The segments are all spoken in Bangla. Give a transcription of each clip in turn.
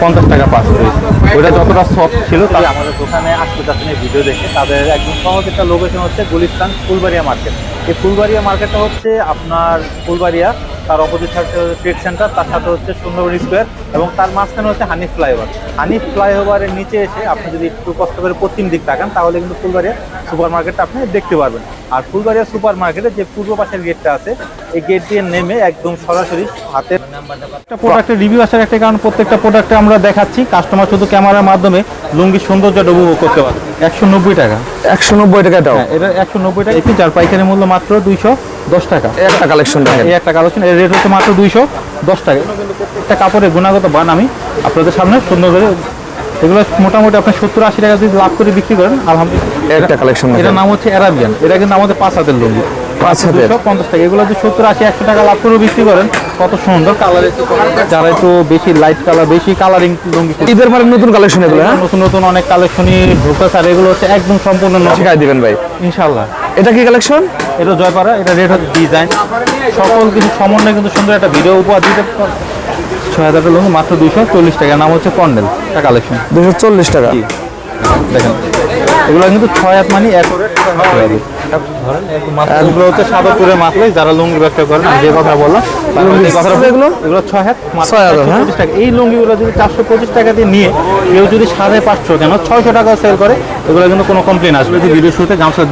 পঞ্চাশ টাকা পাঁচ পিস ওইটা যতটা সফট ছিল তাহলে আমাদের দোকানে আসতে চাচ্ছেন এই ভিডিও দেখে, তাদের একদম সহজ একটা লোকেশন হচ্ছে গুলিস্তান ফুলবাড়িয়া মার্কেট এই ফুলবাড়িয়া মার্কেটটা হচ্ছে আপনার ফুলবাড়িয়া তার অপোজিট সাইডে হচ্ছে ট্রেড সেন্টার তার সাথে হচ্ছে সুন্দরবন স্কোয়ার এবং তার মাঝখানে হচ্ছে হানিফ ফ্লাইওভার। হানিফ ফ্লাইওভারের নিচে এসে আপনি যদি একটু কষ্ট করে পশ্চিম দিক তাকান, তাহলে কিন্তু ফুলবাড়িয়া সুপার মার্কেটটা আপনি দেখতে পারবেন। আর ফুলবাড়িয়া সুপার মার্কেটে যে পূর্ব পাশের গেটটা আছে, এই গেট দিয়ে নেমে একদম সরাসরি হাতের একটা প্রোডাক্টের রিভিউ আসার একটা কারণ, প্রত্যেকটা প্রোডাক্টে আমরা দেখাচ্ছি। কাস্টমার শুধু ক্যামেরার মাধ্যমে লুঙ্গির সৌন্দর্যটা উপভোগ করতে পারে একশো নব্বই টাকা। একশো নব্বই টাকা এটাও হ্যাঁ এটা একশো নব্বই টাকা। একটি যার পাইকারি মূল্য মাত্র দুইশো দশ টাকা। একটা কালেকশন এই একটা কালেকশন এর রেট হচ্ছে মাত্র দুইশো দশ টাকা। একটা কাপড়ের গুণাগত বান আমি আপনাদের সামনে সুন্দর করে এগুলো মোটামুটি আপনি সত্তর আশি টাকা যদি লাভ করে বিক্রি করেন আলহামদুলিল্লাহ। একটা কালেকশন এটার নাম হচ্ছে অ্যারাবিয়ান এটা কিন্তু আমাদের পাঁচ হাতের লুঙ্গি। পাঁচ দুশো পঞ্চাশ টাকা। এগুলো যদি সত্তর আশি একশো টাকা লাভ করে বিক্রি করেন কত সুন্দর কালার যারা একটু বেশি লাইট কালার বেশি কালারিং ঈদের পরে নতুন কালেকশন এগুলো হ্যাঁ? নতুন নতুন অনেক কালেকশনই ঢোকাছে আর এগুলো হচ্ছে একদম সম্পূর্ণ শিখাই দিবেন ভাই। ইনশাল্লাহ এটা কি কালেকশন এটা জয়পাড়া এটা রেট হচ্ছে ডিজাইন সকল কিছু সমন্বয়ে কিন্তু সুন্দর একটা ভিডিও উপহার দিতে ছয় হাজার টাকা মাত্র দুইশো চল্লিশ টাকা। নাম হচ্ছে কন্ডেল একটা কালেকশন দুশো চল্লিশ টাকা। দেখেন। এগুলো কিন্তু ছয় হাত মানে এক এগুলো হচ্ছে যারা লুঙ্গি ব্যবসা করেন যে কথা বললাম এই কথাটা এগুলো? এগুলো ছয় হাত ছয় হাত, 425 হ্যাঁ? টাকা। এই লুঙ্গিগুলো যদি চারশো পঁচিশ টাকা দিয়ে নিয়ে কেউ যদি সাড়ে পাঁচশো কেন ছয়শো টাকা সেল করে এগুলো কিন্তু কোনো কমপ্লেন আসবে যে ভিডিও শুরুতে গামছার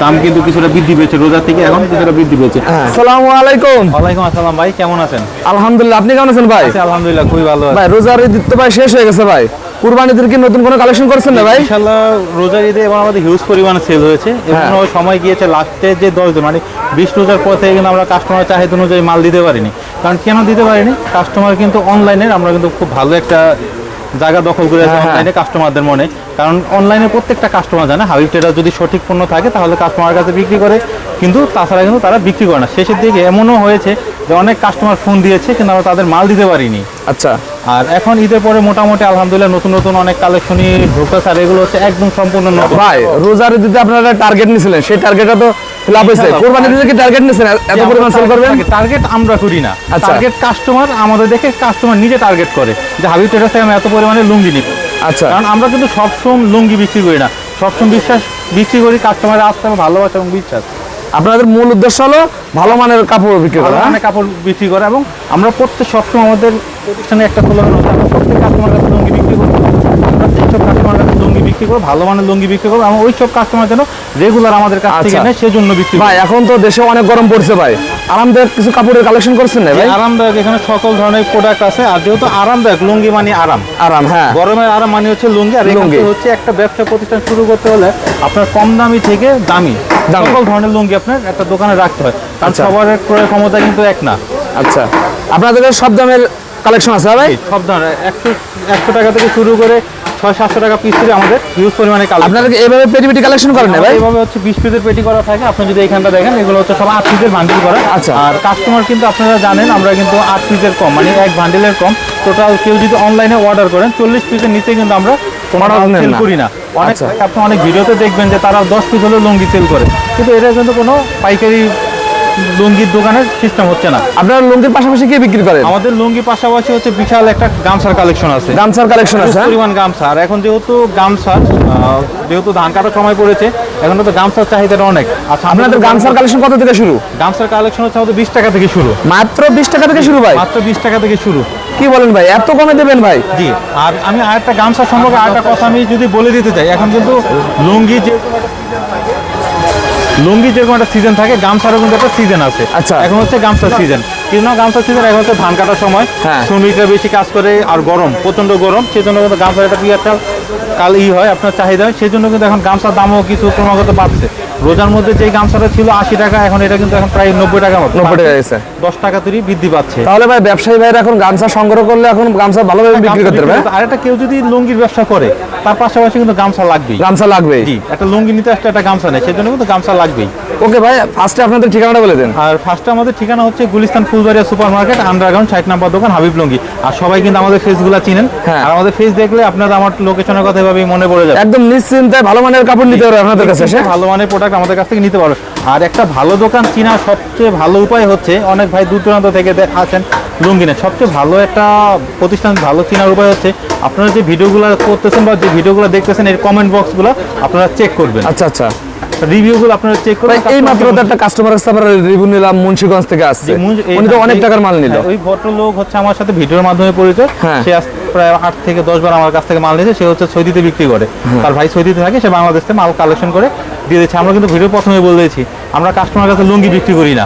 দাম- কিন্তু কিছুটা বৃদ্ধি পেয়েছে রোজার থেকে এখন কিছুটা বৃদ্ধি পেয়েছে। হ্যাঁ। আসসালামু আলাইকুম। ওয়ালাইকুম আসসালাম ভাই কেমন আছেন? আলহামদুলিল্লাহ আপনি কেমন আছেন ভাই? আলহামদুলিল্লাহ খুবই ভালো ভাই রোজার ঈদ তো ভাই শেষ হয়ে গেছে ভাই। কুরবানিদের কি নতুন কোনো কালেকশন করছেন না ভাই? ইনশাআল্লাহ রোজার ঈদে এবার আমাদের হিউজ পরিমাণে সেল হয়েছে এবং হ্যাঁ। সময় গিয়েছে লাস্টে যে দশ দিন মানে বিশ রোজার পর থেকে কিন্তু আমরা কাস্টমার চাহিদা অনুযায়ী মাল দিতে পারিনি। কারণ কেন দিতে পারিনি? কাস্টমার কিন্তু অনলাইনের আমরা কিন্তু খুব ভালো একটা জায়গা দখল করে আছে। অনলাইনে কাস্টমারদের মনে। কারণ অনলাইনে প্রত্যেকটা কাস্টমার জানে হাবিব ট্রেডার যদি সঠিক পণ্য থাকে তাহলে কাস্টমারের কাছে বিক্রি করে। কিন্তু তাছাড়া কিন্তু তারা বিক্রি করে না। শেষের দিকে এমনও হয়েছে যে অনেক কাস্টমার ফোন দিয়েছে কিন্তু আমরা তাদের মাল দিতে পারিনি। আচ্ছা। আর এখন ঈদের পরে মোটামুটি আলহামদুলিল্লাহ নতুন নতুন অনেক কালেকশনই ঢোকাছে আর এগুলো হচ্ছে একদম সম্পূর্ণ নতুন। ভাই রোজার ঈদে আপনারা টার্গেট নিয়েছিলেন সেই টার্গেটটা তো ফিল হয়েছে। ইনশাআল্লাহ। কুরবানি টার্গেট নিয়েছেন? এত পরিমাণ সেল করবেন? টার্গেট আমরা করি না। আচ্ছা। টার্গেট কাস্টমার আমাদের দেখে কাস্টমার নিজে টার্গেট করে। যে হাবিব ট্রেডার্স থেকে আমি এত পরিমাণে লুঙ্গি আচ্ছা। কারণ আমরা কিন্তু সবসময় লুঙ্গি বিক্রি করি না। সবসময় বিশ্বাস বিক্রি করি কাস্টমারের ভালোবাসা এবং বিশ্বাস। আপনাদের মূল উদ্দেশ্য হলো ভালো মানের কাপড় বিক্রি করা হ্যাঁ? কাপড় বিক্রি করা এবং আমরা প্রত্যেক সবসময় আমাদের প্রতিষ্ঠানে একটা তুলনা হচ্ছে আমরা প্রত্যেক কাস্টমার কাছে লুঙ্গি বিক্রি করি আমরা যেসব কাস্টমার কাছে লুঙ্গি বিক্রি করব ভালো মানের লুঙ্গি বিক্রি করব এবং ওই সব কাস্টমার যেন রেগুলার আমাদের কাছ থেকে আচ্ছা। নেয় সেজন্য বিক্রি ভাই এখন তো দেশে অনেক গরম পড়ছে ভাই আরামদায়ক কিছু কাপড়ের কালেকশন করছেন না ভাই আরামদায়ক এখানে সকল ধরনের প্রোডাক্ট আছে আর যেহেতু আরামদায়ক লুঙ্গি মানে আরাম আরাম হ্যাঁ গরমের আরাম মানে হচ্ছে লুঙ্গি আর লুঙ্গি। হচ্ছে একটা ব্যবসা প্রতিষ্ঠান শুরু করতে হলে আপনার কম দামি থেকে দামি দামি। সকল ধরনের লুঙ্গি আপনার একটা দোকানে রাখতে হয় কারণ আচ্ছা। সবার ক্রয় ক্ষমতা কিন্তু এক না আচ্ছা আপনাদের সব দামের কালেকশন আছে ভাই? সব ধরনের। একশো একশো টাকা থেকে শুরু করে ছয় সাতশো টাকা পিস থেকে আমাদের হিউজ পরিমাণে আপনারা এভাবে পেটি পেটি কালেকশন করেন ভাই? এইভাবে হচ্ছে বিশ পিসের পেটি করা থাকে। আপনি যদি এখানটা দেখেন এগুলো হচ্ছে সব আট পিসের বান্ডিল করা। আচ্ছা। আর কাস্টমার কিন্তু আপনারা জানেন আমরা কিন্তু আট পিসের কম মানে এক বান্ডিলের কম। টোটাল কেউ যদি অনলাইনে অর্ডার করেন চল্লিশ পিসের নিচে কিন্তু আমরা সেল করি না। অনেক আচ্ছা। আপনি অনেক ভিডিওতে দেখবেন যে তারা দশ পিস হলেও লুঙ্গি সেল করে। কিন্তু এটা কিন্তু কোনো পাইকারি লুঙ্গির দোকানের সিস্টেম হচ্ছে না। আপনারা লুঙ্গির পাশাপাশি কি বিক্রি করেন? আমাদের লুঙ্গি পাশাপাশি হচ্ছে বিশাল একটা গামছার কালেকশন আছে। গামছার কালেকশন আছে হ্যাঁ? পরিমাণ গামছা। আর এখন যেহেতু গামছা আহ, যেহেতু ধান কাটার সময় পড়েছে এখন তো গামছার চাহিদাটা অনেক। আচ্ছা আপনাদের গামছার কালেকশন কত থেকে শুরু? গামছার কালেকশন হচ্ছে আমাদের বিশ টাকা থেকে শুরু। মাত্র বিশ টাকা থেকে শুরু ভাই? মাত্র বিশ টাকা থেকে শুরু। কি বলেন ভাই এত কমে দেবেন ভাই? জি। আর আমি আরেকটা গামছা সম্পর্কে আরেকটা কথা আমি যদি বলে দিতে চাই এখন কিন্তু লুঙ্গি যে লুঙ্গি যেরকম একটা সিজন থাকে গামছারও কিন্তু একটা সিজন আছে। আচ্ছা। এখন হচ্ছে গামছার সিজন কিন্তু গামছার সিজন এখন হচ্ছে ধান কাটার সময়। হ্যাঁ। শ্রমিকরা বেশি কাজ করে আর গরম প্রচণ্ড গরম সেই জন্য কিন্তু গামছার একটা পিয়ারটা কাল ই হয় আপনার চাহিদা হয় সেই জন্য কিন্তু এখন গামছার দামও কিছু ক্রমাগত বাড়ছে। রোজার মধ্যে যে গামছাটা ছিল আশি টাকা এখন এটা কিন্তু এখন প্রায় নব্বই টাকা মতো। নব্বই টাকা গেছে। দশ টাকা তৈরি বৃদ্ধি পাচ্ছে। তাহলে ভাই ব্যবসায়ী ভাইরা এখন গামছা সংগ্রহ করলে এখন গামছা ভালোভাবে বিক্রি করতে পারবে? হ্যাঁ? আর একটা কেউ যদি লুঙ্গির ব্যবসা করে তার পাশাপাশি কিন্তু গামছা লাগবেই। গামছা লাগবে জি একটা লুঙ্গি নিতে আসলে একটা গামছা নেই সেজন্য কিন্তু গামছা লাগবেই। ওকে ভাই ফার্স্টে আপনাদের ঠিকানাটা বলে দেন। আর ফার্স্টে আমাদের ঠিকানা হচ্ছে Gulistan Fulbaria super market underground ষাট নাম্বার দোকান হাবিব লুঙ্গি। আর সবাই কিন্তু আমাদের ফেসগুলো চিনেন। হ্যাঁ। আর আমাদের ফেস দেখলে আপনারা আমার লোকেশনের কথা এভাবেই মনে পড়ে যাবে। একদম নিশ্চিন্তায় ভালো মানের কাপড় নিতে পারবে আপনাদের কাছে এসে ভালো মানের প্রোডাক্ট আমাদের কাছ থেকে নিতে পারবে। আর একটা ভালো দোকান চিনার সবচেয়ে ভালো উপায় হচ্ছে অনেক ভাই দূর দূরান্ত থেকে দে- লুঙ্গি সবচেয়ে ভালো একটা প্রতিষ্ঠান ভালো চেনার উপায় হচ্ছে আপনারা যে ভিডিওগুলো করতেছেন বা যে ভিডিওগুলো দেখতেছেন এর কমেন্ট বক্সগুলো আপনারা চেক করবেন। আচ্ছা আচ্ছা। রিভিউগুলো আপনারা চেক এই মাত্র একটা কাস্টমার রিভিউ নিলাম মুন্সিগঞ্জ থেকে আসছে। উনি তো অনেক টাকার মাল নিল। হ্যাঁ, ওই ভদ্রলোক হচ্ছে আমার সাথে ভিডিওর মাধ্যমে পরিচয় হ্যাঁ। সে প্রায় আট থেকে দশ বার আমার কাছ থেকে মাল নিয়েছে সে হচ্ছে সৌদিতে বিক্রি করে। তার ভাই সৌদিতে থাকে সে বাংলাদেশ থেকে মাল কালেকশন করে দিয়ে দিচ্ছে। আমরা কিন্তু ভিডিও প্রথমে বলে দিয়েছি আমরা কাস্টমার কাছে লুঙ্গি বিক্রি করি না।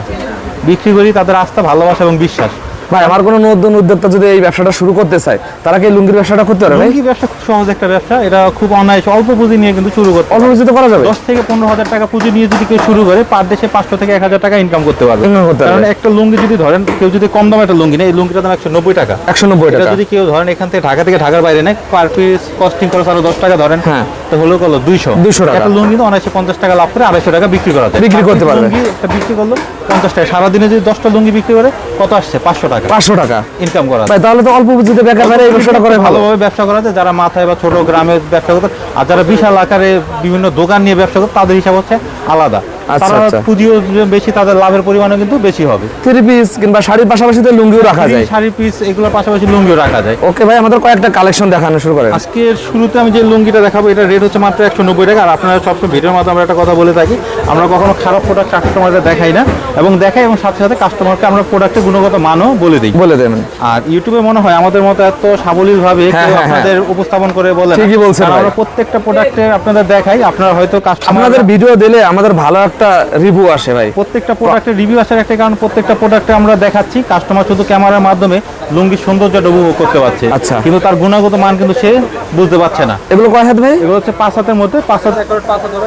বিক্রি করি তাদের আস্থা ভালোবাসা এবং বিশ্বাস। ভাই আমার কোনো নতুন উদ্যোক্তা যদি এই ব্যবসাটা শুরু করতে চায় তারা কি লুঙ্গির ব্যবসাটা করতে পারে লুঙ্গি ব্যবসা খুব সহজ একটা ব্যবসা। এটা খুব অনায়াস অল্প পুঁজি নিয়ে কিন্তু শুরু করতে অল্প বেশি তো করা যাবে। দশ থেকে পনেরো হাজার টাকা পুঁজি নিয়ে যদি কেউ শুরু করে পার দেশে পাঁচশো থেকে এক হাজার টাকা ইনকাম করতে পারবে। কারণ একটা লুঙ্গি যদি ধরেন কেউ যদি কম দামে একটা লুঙ্গি নেয় এই লুঙ্গিটার দাম একশো নব্বই টাকা। একশো নব্বই এটা টাকা। যদি কেউ ধরেন এখান থেকে ঢাকা থেকে ঢাকার বাইরে নেয় পার পিস কস্টিং খরচ আরও দশ টাকা ধরেন হ্যাঁ। তো হলো কত দুইশো। 200 টাকা। একটা লুঙ্গি তো অনায়াসে পঞ্চাশ টাকা লাভ করে আড়াইশো টাকা বিক্রি করা যায়। বিক্রি করতে পারবে। একটা বিক্রি করল পঞ্চাশ টাকা। সারাদিনে যদি দশটা লুঙ্গি বিক্রি করে কত আসছে? পাঁচশো টাকা পাঁচশো টাকা। ইনকাম করা। ভাই তাহলে তো অল্প পুঁজিতে বেকার এই ব্যবসাটা করে ভালোভাবে ব্যবসা করা যায় যারা মাথায় বা ছোট গ্রামে ব্যবসা করতে আর যারা বিশাল আকারে বিভিন্ন দোকান নিয়ে ব্যবসা করতে তাদের হিসাব হচ্ছে আলাদা। তারা আচ্ছা। পুঁজিও বেশি তাদের লাভের পরিমাণও কিন্তু বেশি হবে। থ্রি পিস কিংবা শাড়ির পাশাপাশি তো লুঙ্গিও রাখা যায়। শাড়ি পিস এগুলোর পাশাপাশি লুঙ্গিও রাখা যায়। ওকে ভাই আমাদের কয়েকটা কালেকশন দেখানো শুরু করেন। আজকের শুরুতে আমি যে লুঙ্গিটা দেখাবো এটা রেট হচ্ছে মাত্র একশো নব্বই টাকা। আর আপনারা সবসময় ভিডিওর মাধ্যমে আমরা একটা কথা বলে থাকি আমরা কখনো খারাপ প্রোডাক্ট কাস্টমারদের দেখাই না। এবং দেখাই এবং সাথে সাথে কাস্টমারকে আমরা প্রোডাক্টের গুণগত মানও বলে দিই। বলে দেবেন। আর ইউটিউবে মনে হয় আমাদের মতো এত সাবলীল ভাবে হ্যাঁ, কেউ হ্যাঁ, আপনাদের উপস্থাপন করে বলে ঠিকই বলছেন আমরা প্রত্যেকটা প্রোডাক্টের আপনাদের দেখাই আপনারা হয়তো কাস্টমার আপনাদের ভিডিও দিলে আমাদের ভালো একটা রিভিউ আসে ভাই। প্রত্যেকটা প্রোডাক্টের রিভিউ আসার একটা কারণ প্রত্যেকটা প্রোডাক্টে আমরা দেখাচ্ছি। কাস্টমার শুধু ক্যামেরার মাধ্যমে লুঙ্গির সৌন্দর্যটা উপভোগ করতে পারছে। আচ্ছা। কিন্তু তার গুণগত মান কিন্তু সে বুঝতে পারছে না। এগুলো কয় হাত ভাই? এগুলো হচ্ছে পাঁচ হাতের মধ্যে পাঁচ হাত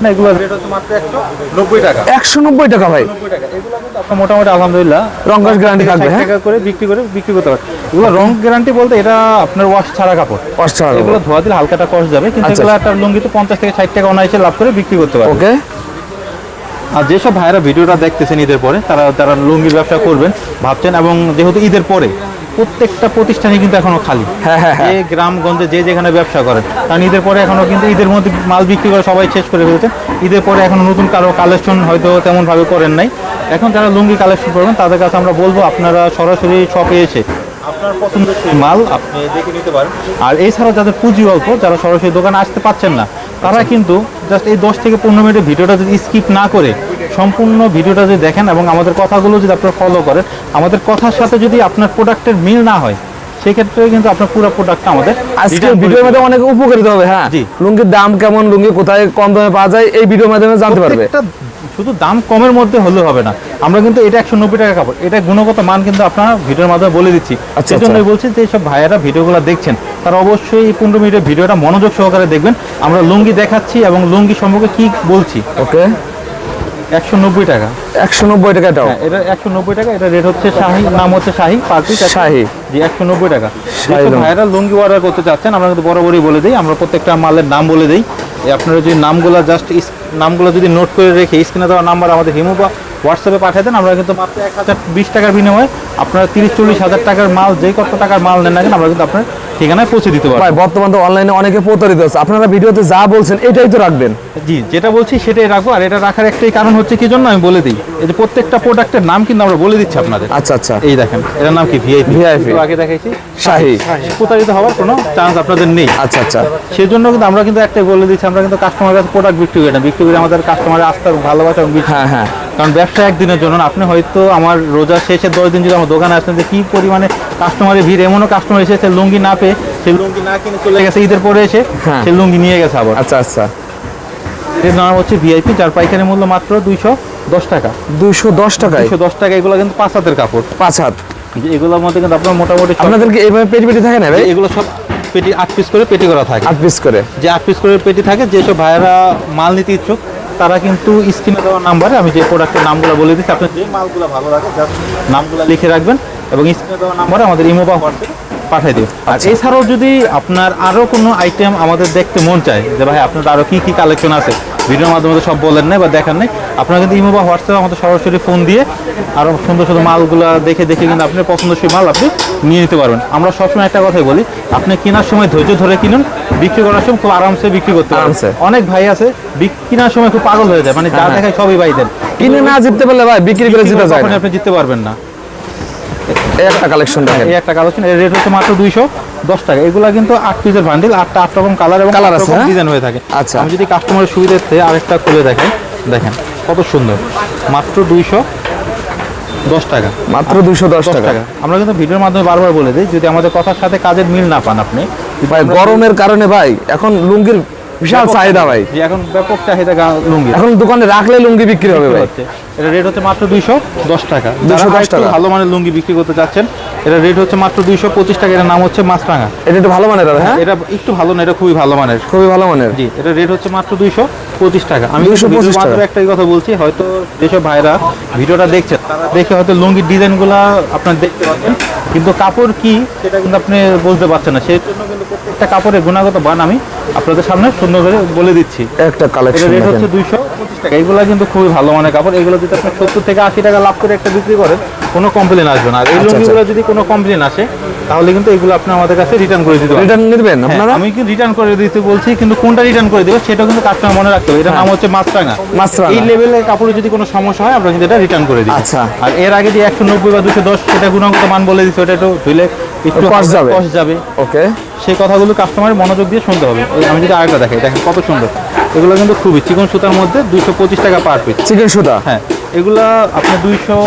না এগুলো রেট হচ্ছে মাত্র একশো নব্বই টাকা। একশো নব্বই টাকা ভাই। নব্বই টাকা। এগুলো কিন্তু আপনার মোটামুটি আলহামদুলিল্লাহ রং গ্যারান্টি থাকবে 60 হ্যাঁ? টাকা করে বিক্রি করে বিক্রি করতে পারে এগুলো রং গ্যারান্টি বলতে এটা আপনার ওয়াশ ছাড়া কাপড়। ওয়াশ ছাড়া এগুলো ধোয়া দিলে হালকাটা কষ্ট যাবে কিন্তু আচ্ছা, এগুলো একটা লুঙ্গিতে পঞ্চাশ থেকে ষাট টাকা অনায়াসে লাভ করে বিক্রি করতে পারে ওকে আর যেসব ভাইয়েরা ভিডিওটা দেখতেছেন ঈদের পরে তারা তারা লুঙ্গির ব্যবসা করবেন ভাবছেন এবং যেহেতু ঈদের পরে প্রত্যেকটা প্রতিষ্ঠানে কিন্তু এখনও খালি। হ্যাঁ, হ্যাঁ, হ্যাঁ। যে গ্রামগঞ্জে যে যেখানে ব্যবসা করেন কারণ ঈদের পরে এখনও কিন্তু ঈদের মধ্যে মাল বিক্রি করে সবাই শেষ করে ফেলছেন ঈদের পরে এখনও নতুন কারও কালেকশন হয়তো তেমনভাবে করেন নাই। এখন যারা লুঙ্গি কালেকশন করবেন তাদের কাছে আমরা বলব আপনারা সরাসরি শপে এসে আপনার পছন্দের মাল আপনি দেখে নিতে পারেন। আর এছাড়াও যাদের পুঁজি অল্প যারা সরাসরি দোকানে আসতে পারছেন না তারা কিন্তু জাস্ট এই দশ থেকে পনেরো মিনিটের ভিডিওটা যদি স্কিপ না করে সম্পূর্ণ ভিডিওটা যদি দেখেন এবং আমাদের কথাগুলো যদি আপনারা ফলো করেন আমাদের কথার সাথে যদি আপনার প্রোডাক্টের মিল না হয় সেক্ষেত্রে কিন্তু আপনার পুরো প্রোডাক্টটা আমাদের আজকে ভিডিওর মাধ্যমে মধ্যে অনেক উপকৃত হবে হ্যাঁ? লুঙ্গির দাম কেমন লুঙ্গি কোথায় কম দামে পাওয়া যায় এই ভিডিওর মাধ্যমে জানতে পারবে। শুধু দাম কমের মধ্যে হলে হবে না। আমরা কিন্তু এটা একশো নব্বই টাকা কাপড় এটা গুণগত মান কিন্তু আপনার ভিডিওর মাধ্যমে বলে দিচ্ছি। আচ্ছা, সেই জন্যই বলছি যে সব ভাইয়েরা ভিডিওগুলো দেখছেন তারা অবশ্যই এই পনেরো মিনিটের ভিডিওটা মনোযোগ সহকারে দেখবেন। আমরা লুঙ্গি দেখাচ্ছি এবং লুঙ্গি সম্পর্কে কি বলছি। ওকে। একশো নব্বই টাকা। একশো নব্বই টাকা এটাও হ্যাঁ এটা একশো নব্বই টাকা এটা রেট হচ্ছে শাহি নাম হচ্ছে শাহি পার পিস শাহি। জি একশো নব্বই টাকা। ভাইয়েরা লুঙ্গি অর্ডার করতে চাচ্ছেন আমরা কিন্তু বরাবরই বলে দিই আমরা প্রত্যেকটা মালের নাম বলে দিই। আপনারা যদি নামগুলো জাস্ট নামগুলো যদি নোট করে রেখে স্ক্রিনে দেওয়া নাম্বার আমাদের হিমু বা হোয়াটসঅ্যাপে পাঠিয়ে দেন, আমরা কিন্তু মাত্র এক হাজার বিশ টাকার বিনিময়ে আপনারা তিরিশ চল্লিশ হাজার টাকার মাল যে কত টাকার মাল নেন না কেন, আমরা কিন্তু আপনার ঠিকানায় পৌঁছে দিতে পারব। ভাই বর্তমান তো অনলাইনে অনেকে প্রতারিত আছে আপনারা ভিডিওতে যা বলছেন এটাই তো রাখবেন। জি যেটা বলছি সেটাই রাখব। আর এটা রাখার একটাই কারণ হচ্ছে কি জন্য আমি বলে দিই এই যে প্রত্যেকটা প্রোডাক্টের নাম কিন্তু আমরা বলে দিচ্ছি আপনাদের। আচ্ছা আচ্ছা। এই দেখেন এটার নাম কি? ভিআইপি VIP আগে দেখাইছি। শাহি। প্রতারিত হওয়ার কোনো চান্স আপনাদের নেই। আচ্ছা আচ্ছা। সেই জন্য কিন্তু আমরা কিন্তু একটাই বলে দিচ্ছি আমরা কিন্তু কাস্টমার কাছে প্রোডাক্ট বিক্রি করি না। বিক্রি করি আমাদের কাস্টমারের আস্থার ভালোবাসা এবং। হ্যাঁ হ্যাঁ। কারণ ব্যবসা একদিনের জন্য আপনি হয়তো আমার রোজা শেষে দশ দিন যদি আমার দোকানে আসেন যে কি পরিমাণে কাস্টমারের ভিড় এমনও কাস্টমার এসেছে লুঙ্গি না পেয়ে সেই লুঙ্গি না কিনে চলে গেছে ঈদের পরে এসে হ্যাঁ। সেই লুঙ্গি নিয়ে গেছে আবার। আচ্ছা আচ্ছা। এর নাম হচ্ছে ভিআইপি যার পাইকারি মূল্য মাত্র দুইশো দশ টাকা। দুইশো দশ টাকায়? দুইশো দশ টাকা এগুলো কিন্তু পাঁচ হাতের কাপড়। পাঁচ হাত? এগুলোর মধ্যে কিন্তু আপনার মোটামুটি সব- আপনাদের এইভাবে পেটি পেটি থাকে না ভাই? এগুলো সব পেটি আট পিস করে পেটি করা থাকে। আট পিস করে? যে আট পিস করে পেটি থাকে যেসব ভাইয়েরা মাল নিতে ইচ্ছুক তারা কিন্তু স্ক্রিনে দেওয়া নাম্বারে আমি যে প্রোডাক্টের নামগুলো বলে দিচ্ছি আপনি যে মালগুলো ভালো লাগে যার নামগুলো লিখে রাখবেন এবং স্ক্রিনে দেওয়া নাম্বারে আমাদের ইমো বা হোয়াটসঅ্যাপে পাঠিয়ে দিন আর এছাড়াও যদি আপনার আরও কোনো আইটেম আমাদের দেখতে মন চায় যে ভাই আপনার আরও কী কী কালেকশন আছে ভিডিওর মাধ্যমে তো সব বলেন নাই বা দেখান নাই আপনারা কিন্তু ইমো বা হোয়াটসঅ্যাপে আমাদের সরাসরি ফোন দিয়ে আরও সুন্দর সুন্দর মালগুলো দেখে দেখে কিন্তু আপনি পছন্দসই মাল আপনি নিয়ে নিতে পারবেন। আমরা সবসময় একটা কথাই বলি আপনি কেনার সময় ধৈর্য ধরে কিনুন বিক্রি করার সময় খুব আরামসে বিক্রি করতে পারবেন। আরামসে। অনেক ভাই আছে কেনার সময় খুব পাগল হয়ে যায় মানে যা হ্যাঁ। দেখায় সবই ভাই দেন কিনে না জিততে পারলে ভাই বিক্রি করে জিতে যায় আপনি জিততে পারবেন না। একটা কালেকশন দেখেন। এই একটা কালেকশন এর রেট হচ্ছে মাত্র দুইশো দশ টাকা। এগুলা কিন্তু আট পিসের বান্ডিল আটটা আট রকম কালার এবং আট আছে, হ্যাঁ? ডিজাইন হয়ে থাকে। আচ্ছা। আমি যদি কাস্টমারের সুবিধার্থে আরেকটা খুলে দেখাই দেখেন কত সুন্দর। মাত্র দুইশো দশ টাকা। মাত্র দুইশো দশ দশ টাকা। আমরা কিন্তু ভিডিওর মাধ্যমে বারবার বলে দিই যদি আমাদের কথার সাথে কাজের মিল না পান আপনি ভাই গরমের কারণে ভাই এখন লুঙ্গির বিশাল চাহিদা ভাই। যে এখন ব্যাপক চাহিদা লুঙ্গি। এখন দোকানে রাখলে লুঙ্গি বিক্রি হবে ভাই। এটা রেট হচ্ছে মাত্র দুইশো দশ টাকা। 210 যারা টাকা। ভালো মানের লুঙ্গি বিক্রি করতে চাচ্ছেন এটা রেট হচ্ছে মাত্র দুইশো পঁচিশ টাকা এটার নাম হচ্ছে মাছরাঙা। এটা একটু ভালো মানের হ্যাঁ? এটা একটু ভালো না এটা খুবই ভালো মানের। খুবই ভালো মানের। জি এটা রেট হচ্ছে মাত্র দুইশো পঁচিশ টাকা। আমি 225 কিন্তু টাকা। মাত্র একটাই কথা বলছি হয়তো যেসব ভাইরা ভিডিওটা দেখছেন তারা দেখে হয়তো লুঙ্গির ডিজাইনগুলো আপনার দেখতে পাচ্ছেন কিন্তু কাপড় কি সেটা কিন্তু আপনি বলতে পারছেন না। সেই জন্য কিন্তু প্রত্যেকটা কাপড়ের গুণাগত মান আমি আপনাদের সামনে সুন্দর করে বলে দিচ্ছি। একটা এটা কালেকশন রেট হচ্ছে দুইশো পঁচিশ টাকা। এগুলো কিন্তু খুবই ভালো মানের কাপড়। এগুলো যদি আপনি সত্তর থেকে আশি টাকা লাভ করে একটা বিক্রি করেন কোনো কমপ্লেন আসবে না। আর এই আচ্ছা, লুঙ্গিগুলো যদি কোনো কমপ্লেন আসে তাহলে কিন্তু এগুলো আপনি আমাদের কাছে রিটার্ন করে দিতে রিটার্ন নিবেন হ্যাঁ, আপনারা? আমি কিন্তু রিটার্ন করে দিতে বলছি কিন্তু কোনটা রিটার্ন করে দেবো সেটা কিন্তু কাস্টমার মনে রাখতে হবে। এটার নাম হচ্ছে মাছরাঙা। মাছরাঙা। এই লেভেলের কাপড়ে যদি কোনো সমস্যা হয় আমরা কিন্তু এটা রিটার্ন করে দিই। আচ্ছা। আর এর আগে যে একশো নব্বই বা দুশো দশ সেটা গুণগত মান বলে দিচ্ছে ওটা একটু ধুলে একটু যাবে। যাবে। ওকে। সেই কথাগুলো কাস্টমার মনোযোগ দিয়ে শুনতে হবে। আমি যদি আরেকটা দেখাই দেখেন কত সুন্দর। এগুলো কিন্তু খুবই চিকন সুতার মধ্যে দুশো পঁচিশ টাকা পার পিস চিকেন সুতা? হ্যাঁ এগুলা আপনার দুইশো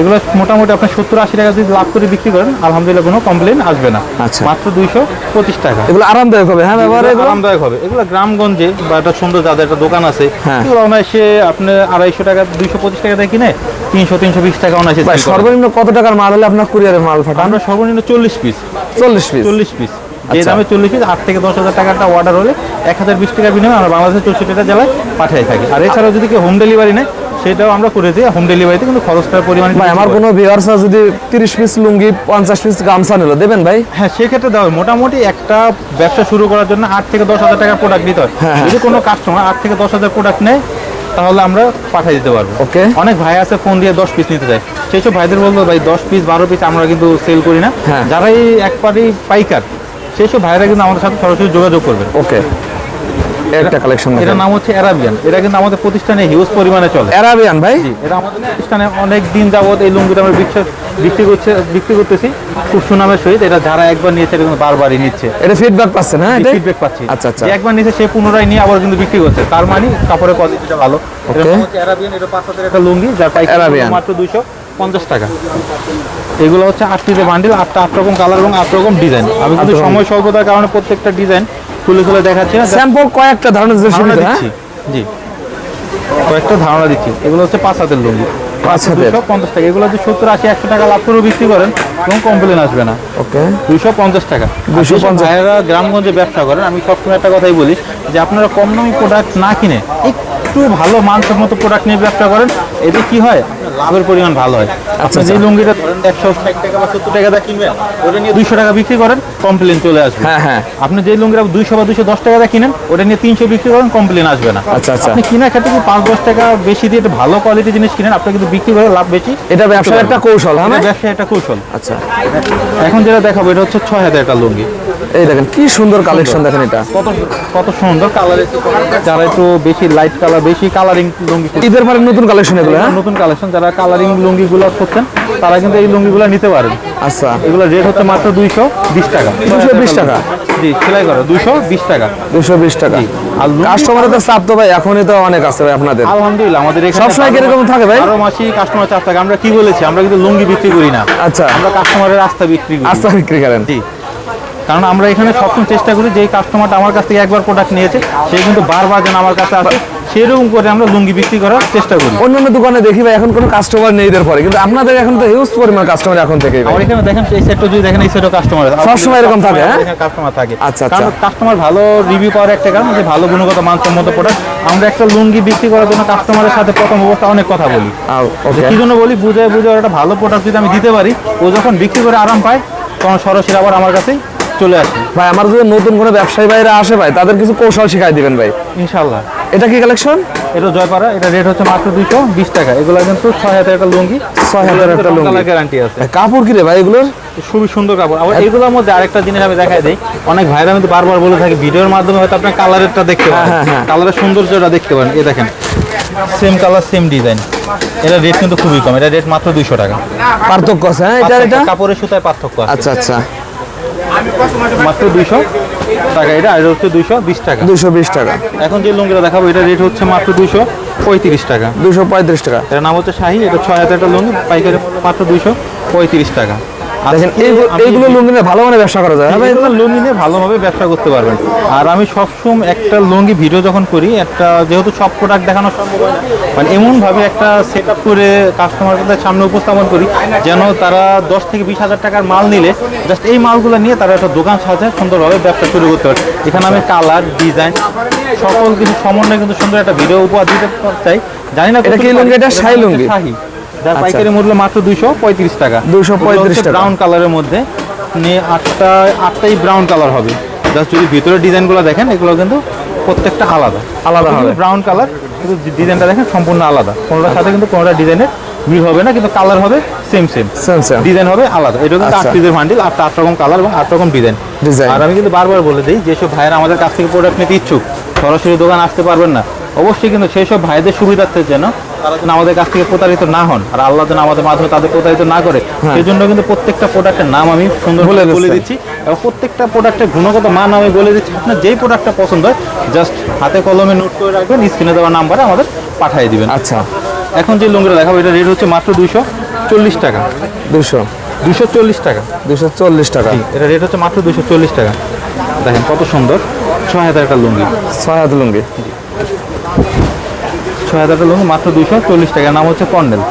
এগুলো মোটামুটি আপনি সত্তর আশি টাকা যদি লাভ করে বিক্রি করেন আলহামদুলিল্লাহ কোনো কমপ্লেন আসবে না। আচ্ছা। মাত্র দুইশো পঁচিশ টাকা। এগুলো আরামদায়ক হবে হ্যাঁ ব্যবহারে আরামদায়ক হবে। এগুলো গ্রামগঞ্জে বা একটা সুন্দর যাদের একটা দোকান আছে হ্যাঁ। এগুলো অনায়াসে আপনি আড়াইশো টাকা দুইশো পঁচিশ টাকা দিয়ে কিনে তিনশো তিনশো বিশ টাকা অনায়াসে সর্বনিম্ন কত টাকার মাল হলে আপনার কুরিয়ারের মাল ফাটা আমরা সর্বনিম্ন চল্লিশ পিস চল্লিশ পিস চল্লিশ পিস যে আচ্ছা। দামে চল্লিশ পিস আট থেকে দশ হাজার টাকাটা অর্ডার হলে এক হাজার বিশ টাকা বিনিময়ে আমরা বাংলাদেশের চৌষট্টিটা জেলায় পাঠিয়ে থাকি। আর এছাড়াও যদি কেউ হোম ডেলিভারি নেয় সেটাও আমরা করে দিই হোম ডেলিভারিতে কিন্তু খরচটার পরিমাণ ভাই আমার কোনো ভিউয়ার্স যদি তিরিশ পিস লুঙ্গি পঞ্চাশ পিস গামছা নিল দেবেন ভাই? হ্যাঁ সেক্ষেত্রে দেওয়া। মোটামুটি একটা ব্যবসা শুরু করার জন্য আট থেকে দশ হাজার টাকার প্রোডাক্ট নিতে হয়। হ্যাঁ, হ্যাঁ। যদি কোনো কাস্টমার আট থেকে দশ হাজার প্রোডাক্ট নেয় তাহলে আমরা পাঠিয়ে দিতে পারব। ওকে অনেক ভাই আছে ফোন দিয়ে দশ পিস নিতে চায়। সেই সব ভাইদের বলব ভাই দশ পিস বারো পিস আমরা কিন্তু সেল করি না। হ্যাঁ। যারাই একবারই পাইকার সেই সব ভাইরা কিন্তু আমাদের সাথে সরাসরি যোগাযোগ করবে। ওকে একটা কালেকশন এটার নাম হচ্ছে অ্যারাবিয়ান এটা কিন্তু আমাদের প্রতিষ্ঠানে হিউজ পরিমাণে চলে। অ্যারাবিয়ান ভাই? এটা আমাদের প্রতিষ্ঠানে অনেক দিন যাবত এই লুঙ্গিটা আমরা বিক্রি করছে বিক্রি করতেছি। খুব সুনামের সহিত। এটা যারা একবার নিয়েছে এটা কিন্তু বারবারই নিচ্ছে। এটা ফিডব্যাক পাচ্ছেন হ্যাঁ এটাই? ফিডব্যাক পাচ্ছি। আচ্ছা, আচ্ছা। একবার নিয়েছে সে পুনরায় নিয়ে আবার কিন্তু বিক্রি করছে। তার মানে কাপড়ের কোয়ালিটিটা ভালো। এটা হচ্ছে অ্যারাবিয়ান এটা পাঁচ হাজার একটা লুঙ্গি যার পাইকারি। মাত্র দুইশো পঞ্চাশ টাকা। এগুলো হচ্ছে আট পিসের বান্ডিল আটটা আট রকম কালার এবং আট রকম ডিজাইন আমি কিন্তু সময় স্বল্পতার কারণে প্রত্যেকটা ডিজাইন খুলে খুলে দেখাচ্ছি না? স্যাম্পল কয়েকটা ধারণা হ্যাঁ দিচ্ছি। জি। কয়েকটা ধারণা দিচ্ছি। এগুলো হচ্ছে পাঁচ হাতের লুঙ্গি। পাঁচ হাতের। পঞ্চাশ টাকা। এগুলো যদি সত্তর আশি একশো টাকা লাভ করে বিক্রি করেন কোনো কমপ্লেন আসবে না। ওকে। দুশো পঞ্চাশ টাকা। 250 দুশো ভাইয়েরা গ্রামগঞ্জে ব্যবসা করেন আমি সবসময় একটা কথাই বলি যে আপনারা কম দামি প্রোডাক্ট না কিনে একটু ভালো মানসম্মত প্রোডাক্ট নিয়ে ব্যবসা করেন এতে কি হয়? লাভের পরিমাণ ভালো হয়। আপনি যে আচ্ছা। লুঙ্গিটা ধরেন একশো ষাট টাকা বা সত্তর টাকা দিয়ে কিনবেন ওটা নিয়ে দুইশো টাকা বিক্রি করেন কমপ্লেন চলে আসবে। হ্যাঁ হ্যাঁ। আপনি যে লুঙ্গিটা দুইশো বা দুইশো দশ টাকা দিয়ে কিনেন ওটা নিয়ে তিনশো বিক্রি করেন কমপ্লেন আসবে না। আচ্ছা, আচ্ছা। আপনি কিনা ক্ষেত্রে পাঁচ দশ টাকা বেশি দিয়ে একটা ভালো কোয়ালিটি জিনিস কিনেন আপনি কিন্তু বিক্রি করে লাভ বেশি? এটা ব্যবসার একটা কৌশল হ্যাঁ ব্যবসায় একটা কৌশল। আচ্ছা। এখন যেটা দেখাবো এটা হচ্ছে ছয় হাজার একটা লুঙ্গি। এই দেখেন কি সুন্দর কালেকশন দেখেন এটা। কত কত সুন্দর কালার যারা একটু বেশি লাইট কালার বেশি কালারিং লুঙ্গি ঈদের পরে নতুন কালেকশন এগুলো হ্যাঁ? নতুন কালেকশন যারা কালারিং লুঙ্গিগুলো খুঁজছেন তারা কিন্তু এই লুঙ্গিগুলো নিতে পারেন। আচ্ছা। এগুলো রেট হচ্ছে মাত্র দুইশো বিশ টাকা। 220 টাকা? জি সেলাই করো বিশ টাকা। দুশো বিশ টাকা। আর লুঙ্গি- কাস্টমারের তো চাপ তো ভাই এখনই তো অনেক আছে ভাই আপনাদের। আলহামদুলিল্লাহ আমাদের সবসময় থাকে ভাই? বারো মাসি কাস্টমার চাপ থাকে। আমরা কি বলেছি আমরা কিন্তু লুঙ্গি বিক্রি করি না। আচ্ছা। আমরা কাস্টমারের আস্থা বিক্রি করি। বিক্রি করেন। জি। কারণ আমরা এখানে সবসময় চেষ্টা করি যে কাস্টমারটা আমার কাছ থেকে একবার প্রোডাক্ট নিয়েছে সে কিন্তু বারবার যেন আমার কাছে আসে। সেরকম করে আমরা লুঙ্গি বিক্রি করার চেষ্টা করি। অন্যান্য দোকানে দেখি ভাই এখন কোনো কাস্টমার নেই এদের পরে। কিন্তু আপনাদের এখন তো হিউজ পরিমাণ কাস্টমার এখন থেকে আমার এখানে দেখেন এই সেটটা যদি দেখেন এই সেটও কাস্টমার সবসময় এরকম থাকে, হ্যাঁ? কাস্টমার থাকে। আচ্ছা, আচ্ছা। কাস্টমার ভালো রিভিউ পাওয়ার একটা কারণ যে ভালো গুণগত মানসম্মত প্রোডাক্ট আমরা একটা লুঙ্গি বিক্রি করার জন্য কাস্টমারের সাথে প্রথম অবস্থা অনেক কথা বলি। কি জন্য বলি? বুঝে বুঝে একটা ভালো প্রোডাক্ট যদি আমি দিতে পারি ও যখন বিক্রি করে আরাম পায় তখন সরাসরি আবার আমার কাছেই চলে আসে। ভাই আমার যদি নতুন কোনো ব্যবসায়ী ভাইরা আসে ভাই তাদের কিছু কৌশল শিখাই দিবেন ভাই। ইনশাল্লাহ এটা কি কালেকশন এটা জয়পাড়া এটা রেট হচ্ছে মাত্র দুইশো বিশ টাকা। এগুলো কিন্তু ছয় হাজার একটা লুঙ্গি। ছয় হাজার একটা লুঙ্গি। গ্যারান্টি আছে। কাপড় কি রে ভাই এগুলোর? খুবই সুন্দর কাপড়। আবার এগুলোর মধ্যে আরেকটা জিনিস আমি দেখাই দিই। অনেক ভাইরা কিন্তু বারবার বলে থাকি ভিডিওর মাধ্যমে হয়তো আপনার কালারেরটা দেখতে পারেন হ্যাঁ, হ্যাঁ। কালারের সৌন্দর্যটা দেখতে পারেন এই দেখেন সেম কালার সেম ডিজাইন এটা রেট কিন্তু খুবই কম। এটা রেট মাত্র দুইশো টাকা। পার্থক্য আছে হ্যাঁ এটা এটা? কাপড়ের সুতায় পার্থক্য আছে। আচ্ছা আচ্ছা। মাত্র দুইশো। টাকা এটা এটা হচ্ছে দুইশো বিশ টাকা। দুশো বিশ টাকা। এখন যে লুঙ্গিটা দেখাবো এটা রেট হচ্ছে মাত্র দুইশো পঁয়ত্রিশ টাকা। দুশো পঁয়ত্রিশ টাকা। এটার নাম হচ্ছে শাহি এটা ছয় হাজার একটা লুঙ্গি পাইকারি মাত্র দুইশো পঁয়ত্রিশ টাকা। দেখেন এইগুলো- আমি- এইগুলো লুঙ্গি নিয়ে ভালো মানে ব্যবসা করা যায় এগুলো লুঙ্গি নিয়ে ভালোভাবে ব্যবসা করতে পারবেন। আর আমি সবসময় একটা লুঙ্গি ভিডিও যখন করি একটা যেহেতু সব প্রোডাক্ট দেখানো সম্ভব হয় মানে এমনভাবে একটা সেট আপ করে কাস্টমারদের সামনে উপস্থাপন করি যেন তারা দশ থেকে বিশ হাজার টাকার মাল নিলে জাস্ট এই মালগুলো নিয়ে তারা একটা দোকান সাজায় সুন্দরভাবে ব্যবসা শুরু করতে পারে। এখানে আমি কালার ডিজাইন সকল কিছু সমন্বয়ে কিন্তু সুন্দর একটা ভিডিও উপহার দিতে চাই। জানি না এটা কি লুঙ্গি? এটা শাহী লুঙ্গি? শাহী। যার আচ্ছা। পাইকারি মূল্য মাত্র দুইশো পঁয়ত্রিশ টাকা 235 টাকা। ব্রাউন কালারের মধ্যে আটটা আটটাই ব্রাউন কালার হবে জাস্ট যদি ভিতরের ডিজাইনগুলো দেখেন এগুলো কিন্তু প্রত্যেকটা আলাদা আলাদা হবে। ব্রাউন কালার কিন্তু ডিজাইনটা দেখেন সম্পূর্ণ আলাদা কোনোটার সাথে কিন্তু কোনোটা ডিজাইনের মিল হবে না কিন্তু কালার হবে same same same same design হবে আলাদা এটা কিন্তু আট। পিসের বান্ডিল আটটা আট রকম কালার এবং আট রকম ডিজাইন। আর আমি কিন্তু বারবার বলে দিই যেসব ভাইয়েরা আমাদের কাছ থেকে প্রোডাক্ট নিতে ইচ্ছুক সরাসরি দোকান আসতে পারবেন না অবশ্যই কিন্তু সেই সব ভাইদের সুবিধার্থে যেন তারা যেন আমাদের কাছ থেকে প্রতারিত না হন। আর আল্লাহ যেন আমাদের মাধ্যমে তাদের প্রতারিত না করে। সেই জন্য কিন্তু প্রত্যেকটা প্রোডাক্টের নাম আমি সুন্দর বলে বলে দিচ্ছি। এবং প্রত্যেকটা প্রোডাক্টের গুণগত মান আমি বলে দিচ্ছি। আপনার যেই প্রোডাক্টটা পছন্দ হয় জাস্ট হাতে কলমে নোট করে রাখবেন স্ক্রিনে দেওয়া নাম্বারে আমাদের পাঠিয়ে দিবেন। আচ্ছা। এখন যে লুঙ্গিটা দেখাবো এটা রেট হচ্ছে মাত্র দুশো চল্লিশ টাকা। দুশো দুশো চল্লিশ টাকা। দুশো চল্লিশ টাকা। এটা রেট হচ্ছে মাত্র দুশো চল্লিশ টাকা। দেখেন কত সুন্দর ছয় হাজার একটা লুঙ্গি। ছয় হাত লুঙ্গি ছয় হাজার লুঙ্গি মাত্র দুশো চল্লিশ টাকা। নাম হচ্ছে কর্নেল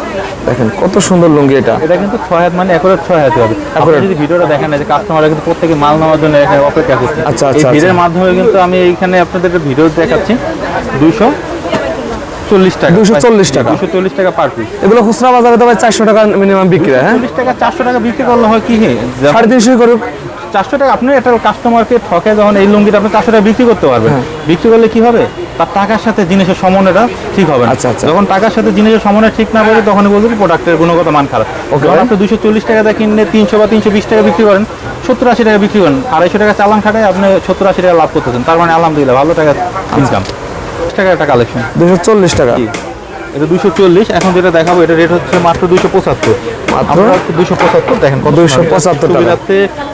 দেখেন কত সুন্দর লুঙ্গি এটা। এটা কিন্তু ছয় হাত মানে একরের ছয় হাতে হবে। আপনি যদি ভিডিওটা দেখেন না যে কাস্টমাররা কিন্তু প্রত্যেকে মাল নেওয়ার জন্য এখানে অপেক্ষা করছে। আচ্ছা, এই আচ্ছা, ভিডিওর আচ্ছা। মাধ্যমে কিন্তু আমি এইখানে আপনাদের একটা ভিডিও দেখাচ্ছি। দুশো চল্লিশ টাকা। 240 টাকা। দুশো চল্লিশ টাকা পার পিস এগুলো খুচরা বাজারে তো চারশো টাকা মিনিমাম বিক্রি হয় হ্যাঁ? চল্লিশ টাকা চারশো টাকা বিক্রি করলে হয় কি সাড়ে করুক। চারশো টাকা আপনি একটা কাস্টমারকে ঠকে যখন এই লুঙ্গিটা আপনি চারশো টাকা বিক্রি করতে পারবেন। হ্যাঁ। বিক্রি করলে কি হবে? তার টাকার সাথে জিনিসের সমন্বয়টা ঠিক হবে না। আচ্ছা, আচ্ছা। যখন টাকার সাথে জিনিসের সমন্বয় ঠিক না বলে তখন বলতে প্রোডাক্টের গুণগত মান খারাপ. যখন আপনি দুশো চল্লিশ টাকা দিয়ে কিনলে তিনশো বা তিনশো বিশ টাকা বিক্রি করেন সত্তর আশি টাকা বিক্রি করেন আড়াইশো টাকা চালান খাটায় আপনি সত্তর আশি টাকা লাভ করতেছেন। তার মানে আলহামদুলিল্লাহ ভালো টাকা ইনকাম টাকা একটা কালেকশন দুশো চল্লিশ টাকা। এটা দুশো চল্লিশ এখন যেটা দেখাবো এটা রেট হচ্ছে মাত্র দুশো পঁচাত্তর। মাত্র? দুশো পঁচাত্তর দেখেন কত 275 টাকা।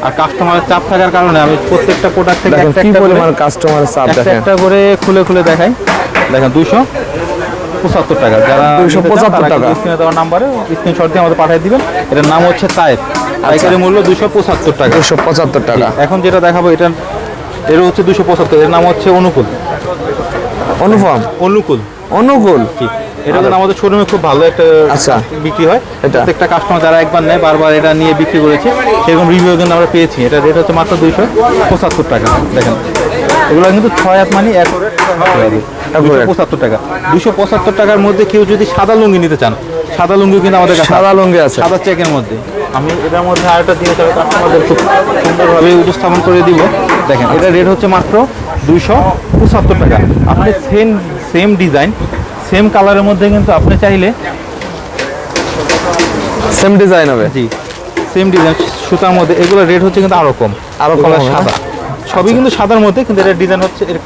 আর কাস্টমারের চাপ থাকার কারণে আমি প্রত্যেকটা প্রোডাক্ট থেকে একটা একটা করে- পরিমাণ কাস্টমারের চাপ দেখেন। একটা করে খুলে খুলে দেখাই। দেখেন দুশো পঁচাত্তর টাকা। যারা 275 টাকা। স্ক্রিনে দেওয়ার নাম্বারে স্ক্রিনশট দিয়ে আমাদের পাঠিয়ে দিবেন। এটার নাম হচ্ছে তায়েব পাইকারি মূল্য দুশো পঁচাত্তর টাকা। দুশো পঁচাত্তর টাকা। এখন যেটা দেখাবো এটা এর হচ্ছে দুশো পঁচাত্তর এর নাম হচ্ছে অনুকূল। অনুপম? অনুকূল। অনুকূল? ঠিক এটা কিন্তু আমাদের শোরুমে খুব ভালো একটা আচ্ছা। বিক্রি হয়। এটা। প্রত্যেকটা কাস্টমার যারা একবার নেয় বারবার এটা নিয়ে বিক্রি করেছে। সেরকম রিভিউ কিন্তু আমরা পেয়েছি। এটা রেট হচ্ছে মাত্র দুইশো পঁচাত্তর টাকা। দেখেন এগুলো কিন্তু ছয় হাত মানে এক পঁচাত্তর টাকা। দুশো পঁচাত্তর টাকার মধ্যে কেউ যদি সাদা লুঙ্গি নিতে চান সাদা লুঙ্গি কিন্তু আমাদের কাছে সাদা লুঙ্গি আছে। সাদা চেকের মধ্যে। আমি এটার মধ্যে আরেকটা জিনিস আমি কাস্টমারদের খুব সুন্দরভাবে উপস্থাপন করে দিব। দেখেন এটা রেট হচ্ছে মাত্র দুইশো পঁচাত্তর টাকা। আপনি সেম সেম ডিজাইন সেম কালারের মধ্যে কিন্তু আপনি চাইলে সেম ডিজাইন হবে? জি সেম ডিজাইন সুতার মধ্যে। এগুলো রেট হচ্ছে কিন্তু আরও কম। আরও কম এগুলো হবে, সাদা। সবই কিন্তু সাদার মধ্যে কিন্তু এটার ডিজাইন হচ্ছে এর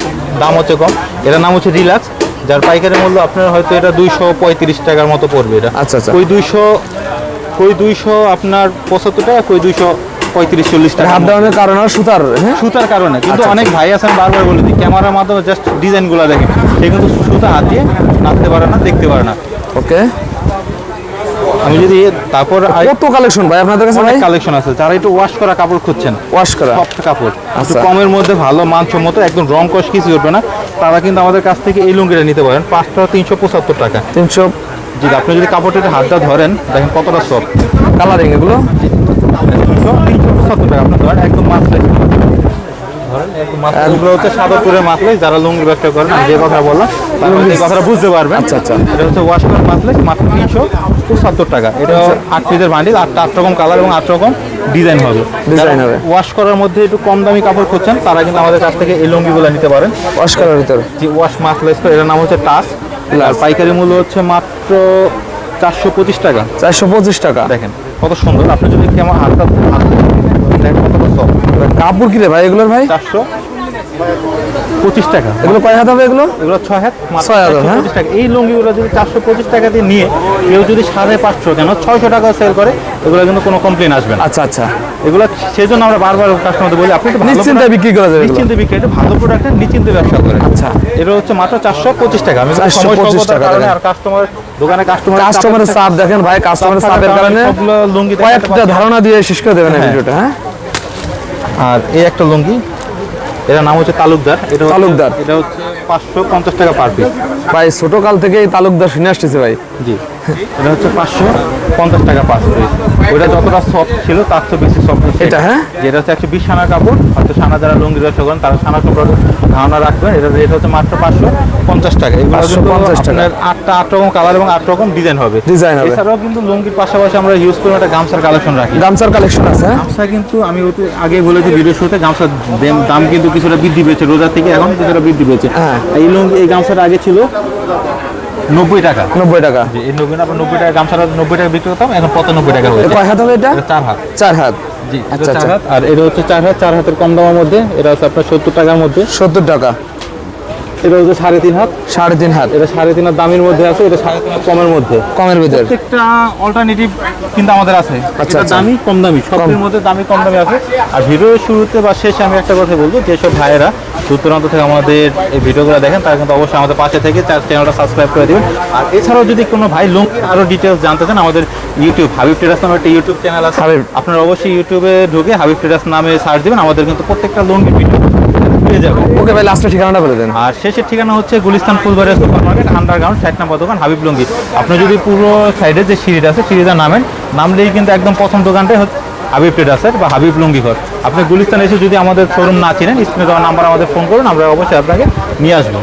দাম হচ্ছে কম। এটার নাম হচ্ছে রিল্যাক্স যার পাইকারি মূল্য আপনার হয়তো এটা দুইশো পঁয়ত্রিশ টাকার মতো পড়বে এটা। আচ্ছা, আচ্ছা। ওই দুইশো ওই দুইশো আপনার পঁচাত্তর টাকা কই দুইশো পঁয়ত্রিশ চল্লিশ টাকা হাফ ডাউনের কারণ সুতার হ্যাঁ? সুতার কারণে। কিন্তু আচ্ছা, অনেক ভাই আছে আমি বারবার বলে দিই ক্যামেরার মাধ্যমে জাস্ট ডিজাইনগুলো দেখে সে কিন্তু সুতা হাত দিয়ে নাচতে পারে না দেখতে পারে না। ওকে। আমি যদি তারপর কত কালেকশন ভাই আপনাদের কাছে অনেক কালেকশন আছে। যারা একটু ওয়াশ করা কাপড় খুঁজছেন ওয়াশ করা। সফট কাপড় একটু আচ্ছা। কমের মধ্যে ভালো মানসম্মত একদম রং কষ কিছু উঠবে না। তারা কিন্তু আমাদের কাছ থেকে এই লুঙ্গিটা নিতে পারেন পাঁচটা তিনশো পঁচাত্তর টাকা। তিনশো যদি আপনি যদি কাপড়টা হাতটা ধরেন দেখেন কতটা সফট কালারিং এগুলো? এগুলো হচ্ছে সাদাপুরের যারা লুঙ্গি ব্যবসা করেন আমি যে কথা বললাম তারা এই কথাটা বুঝতে পারবেন। আচ্ছা, আচ্ছা। এটা হচ্ছে ওয়াশ করার মাত্র তিনশো পঁচাত্তর টাকা। এটা আট পিসের বান্ডিল আটটা আট রকম কালার এবং আট রকম ডিজাইন হবে। Design হবে। ওয়াশ করার মধ্যে একটু কম দামি কাপড় খুঁজছেন তারা কিন্তু আমাদের কাছ থেকে এই লুঙ্গিগুলো নিতে পারেন। ওয়াশ করার ভিতরে? যে ওয়াশ এটার নাম হচ্ছে টাস পাইকারি মূল্য হচ্ছে মাত্র চারশো পঁচিশ টাকা। চারশো পঁচিশ টাকা। দেখেন। কত সুন্দর। আপনি যদি কেমন দেখেন soft। কাপড় কিনে রে ভাই এগুলোর ভাই? চারশো। পঁচিশ টাকা। এগুলো কয় হাত হবে এগুলো? এগুলো ছয় হাত ছয় হাত, 425 হ্যাঁ? টাকা। এই লুঙ্গিগুলো যদি চারশো পঁচিশ টাকা দিয়ে নিয়ে কেউ যদি সাড়ে পাঁচশো কেন ছয়শো টাকা সেল করে এগুলো কিন্তু কোনো কমপ্লেন আসবে না। আচ্ছা আচ্ছা। এগুলো সেই জন্য আমরা বারবার কাস্টমারদের বলি আপনি নিশ্চিন্তে বিক্রি করা যাবে নিশ্চিন্তে বিক্রি এটা ভালো প্রোডাক্টের নিশ্চিন্তে ব্যবসা করে। আচ্ছা। এটা হচ্ছে মাত্র চারশো পঁচিশ টাকা। আমি 425 সময় স্বল্পতার টাকা কারণে আর কাস্টমার দোকানে কাস্টমার কাস্টমারের চাপ দেখেন ভাই কাস্টমারের চাপের কারণে লুঙ্গি কয়েকটা ধারণা দিয়ে শেষ করে দেবেন হ্যাঁ। ভিডিওটা হ্যাঁ? আর এই একটা লুঙ্গি এটার নাম হচ্ছে তালুকদার। এটা তালুকদার। এটা হচ্ছে পাঁচশো পঞ্চাশ টাকা পার পিস ভাই ছোট কাল থেকে এই তালুকদার শুনে আসতেছে ভাই। জি। এটা হচ্ছে পাঁচশো পঞ্চাশ টাকা পাঁচ পিস যতটা সফট ছিল তার চেয়ে বেশি সফট এটা, হ্যাঁ? যেটা হচ্ছে একশো বিশ সানা কাপড় হয়তো সানা যারা লুঙ্গি ব্যবসা করেন তারা সানা সম্পর্কে ধারণা রাখবেন এটা রেট হচ্ছে মাত্র পাঁচশো পঞ্চাশ টাকা 550 কিন্তু টাকা। আটটা আট রকম কালার এবং আট রকম ডিজাইন হবে Design হবে। এছাড়াও কিন্তু লুঙ্গির পাশাপাশি আমরা ইউজ করে একটা গামছার কালেকশন রাখি গামছার কালেকশন আছে হ্যাঁ গামছা কিন্তু আমি ওতে আগে বলেছি ভিডিও শুরুতে গামছার দাম- দাম কিন্তু কিছুটা বৃদ্ধি পেয়েছে রোজার থেকে এখন কিছুটা বৃদ্ধি পেয়েছে হ্যাঁ। এই লুঙ্গি এই গামছাটা আগে ছিল নব্বই টাকা। নব্বই টাকা। যে এই নব্বই আপনার নব্বই টাকা গামছাটা নব্বই টাকা বিক্রি করতাম এখন পঁচানব্বই টাকা এ হয়েছে। কয় হাত হবে এটা? চার হাত। চার হাত। জি আচ্ছা, চার আচ্ছা। হাত আর এটা হচ্ছে চার হাত চার হাতের কম দামের মধ্যে এটা হচ্ছে আপনার সত্তর টাকার মধ্যে। সত্তর টাকা। এটা হচ্ছে সাড়ে তিন হাত। সাড়ে তিন হাত। এটা সাড়ে তিন হাত দামের মধ্যে আছে এটা সাড়ে তিন হাত কমের মধ্যে। কমের ভিতর। প্রত্যেকটা অল্টারনেটিভ কিন্তু আমাদের আছে। আচ্ছা, আচ্ছা। দামি কম দামি মধ্যে দামি কম দামি আছে। আর ভিডিওর শুরুতে বা শেষে আমি একটা কথা বলব যেসব ভাইয়েরা দূর দূরান্ত থেকে আমাদের এই ভিডিওগুলো দেখেন তারা কিন্তু অবশ্যই আমাদের পাশে থেকে তার চ্যানেলটা সাবস্ক্রাইব করে দিবেন। আর এছাড়াও যদি কোনো ভাই লুঙ্গ আরও ডিটেলস জানতে চান আমাদের ইউটিউব হাবিব টেরাস নামে একটা ইউটিউব চ্যানেল আছে। হাবিব। আপনারা অবশ্যই ইউটিউবে ঢুকে হাবিব টেরাস নামে সার্চ দেবেন আমাদের কিন্তু প্রত্যেকটা লুঙ্গি ভিডিও পেয়ে যাবেন। ওকে ভাই লাস্টের ঠিকানাটা বলে দেন। আর শেষের ঠিকানা হচ্ছে Gulistan Fulbaria super market underground ষাট নম্বর দোকান হাবিব লুঙ্গি। আপনি যদি পুরো সাইডে যে সিঁড়িটা আছে সিঁড়িটা নামেন নামলেই কিন্তু একদম প্রথম দোকানটাই হচ্ছে হাবিব ট্রেডার্সের বা হাবিব লুঙ্গি ঘর আপনি গুলিস্তান এসে যদি আমাদের শোরুম না চিনেন স্ক্রিনে দেওয়া নাম্বার আমাদের ফোন করুন, আমরা অবশ্যই আপনাকে নিয়ে আসব।